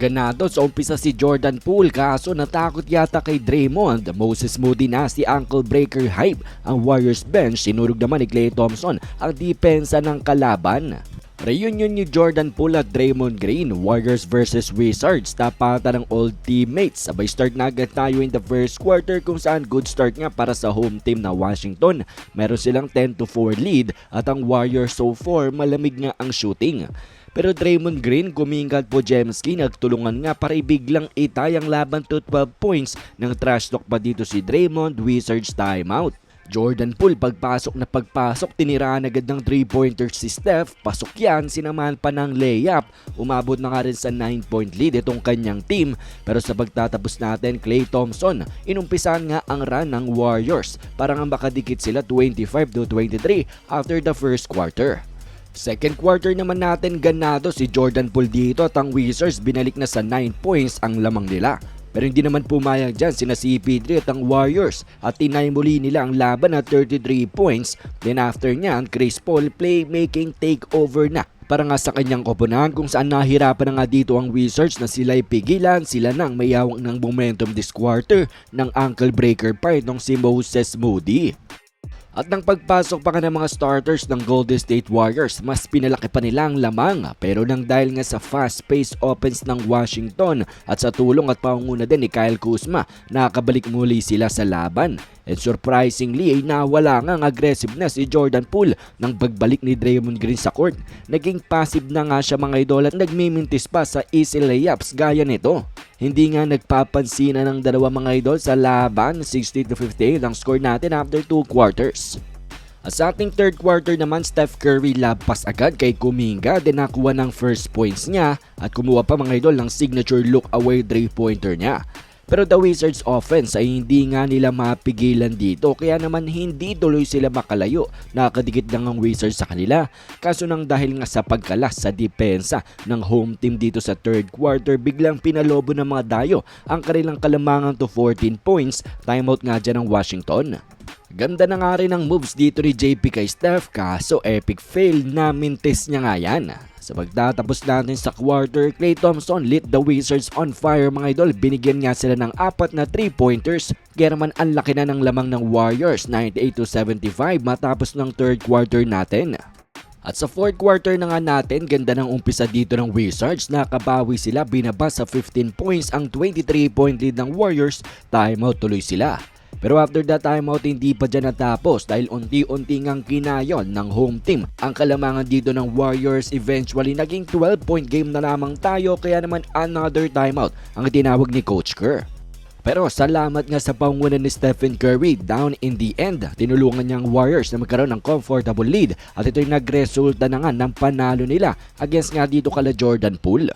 Ganado sa umpisa si Jordan Poole kaso natakot yata kay Draymond. Moses Moody na si ankle breaker hype. Ang Warriors bench sinurog naman ni Klay Thompson ang depensa ng kalaban. Reunion ni Jordan Poole at Draymond Green, Warriors versus Wizards, tapatan ng old teammates. Sabay start na agad tayo in the first quarter kung saan good start nga para sa home team na Washington. Meron silang 10 to 4 lead at ang Warriors so far malamig nga ang shooting. Pero Draymond Green, Kuminga at Pojemski nagtulungan nga para ibiglang itayang laban to 12 points ng trash talk pa dito si Draymond Wizards timeout. Jordan Poole pagpasok na pagpasok tiniraan agad ng 3-pointer si Steph. Pasok yan, sinamahan pa ng layup. Umabot na nga rin sa 9-point lead itong kanyang team. Pero sa pagtatapos natin, Klay Thompson, inumpisan nga ang run ng Warriors. Para nga makadikit sila 25 to 23 after the first quarter. Second quarter naman natin ganado si Jordan Poole dito at ang Wizards binalik na sa 9 points ang lamang nila. Pero hindi naman pumayag dyan sina CP3 at ang Warriors at tinay muli nila ang laban at 33 points. Then after nyan, Chris Paul playmaking takeover na para nga sa kanyang koponan kung saan nahirapan na nga dito ang Wizards na sila'y pigilan sila nang mayawang ng momentum this quarter ng ankle breaker pa itong si Moses Moody. At nang pagpasok pa ka ng mga starters ng Golden State Warriors, mas pinalaki pa nila ang lamang. Pero nang dahil nga sa fast-paced offense ng Washington at sa tulong at pangunguna din ni Kyle Kuzma, nakabalik muli sila sa laban. And surprisingly ay nawala nga ang aggressiveness si Jordan Poole nang pagbalik ni Draymond Green sa court. Naging passive na nga siya mga idol at nagmimintis pa sa easy layups gaya nito. Hindi nga nagpapansinan ng dalawa mga idol sa laban, 60 to 58 ang score natin after 2 quarters. At sa ating third quarter naman, Steph Curry labpas agad kay Kuminga din nakuha ng first points niya at kumuha pa mga idol ng signature look away 3-pointer niya. Pero the Wizards offense ay hindi nga nila mapigilan dito kaya naman hindi tuloy sila makalayo. Nakakadikit lang ang Wizards sa kanila. Kaso nang dahil nga sa pagkalas sa depensa ng home team dito sa third quarter biglang pinalobo ng mga dayo ang kanilang kalamangan to 14 points. Timeout nga dyan ng Washington. Ganda na nga rin ang moves dito ni JP kay Steph kaso epic fail na mintis niya nga yan. Sa pagtatapos natin sa quarter, Klay Thompson lit the Wizards on fire mga idol. Binigyan nga sila ng apat na 3-pointers. Kaya naman ang laki na ng lamang ng Warriors, 98 to 75 matapos ng third quarter natin. At sa fourth quarter na nga natin, ganda ng umpisa dito ng Wizards. Nakabawi sila, binaba sa 15 points ang 23-point lead ng Warriors. Timeout tuloy sila. Pero after that timeout, hindi pa dyan natapos dahil unti-unti ngang kinayon ng home team. Ang kalamangan dito ng Warriors eventually naging 12-point game na lamang tayo kaya naman another timeout ang tinawag ni Coach Kerr. Pero salamat nga sa panguna ni Stephen Curry down in the end. Tinulungan niya ang Warriors na magkaroon ng comfortable lead at ito'y nagresulta na nga ng panalo nila against nga dito kala Jordan Poole.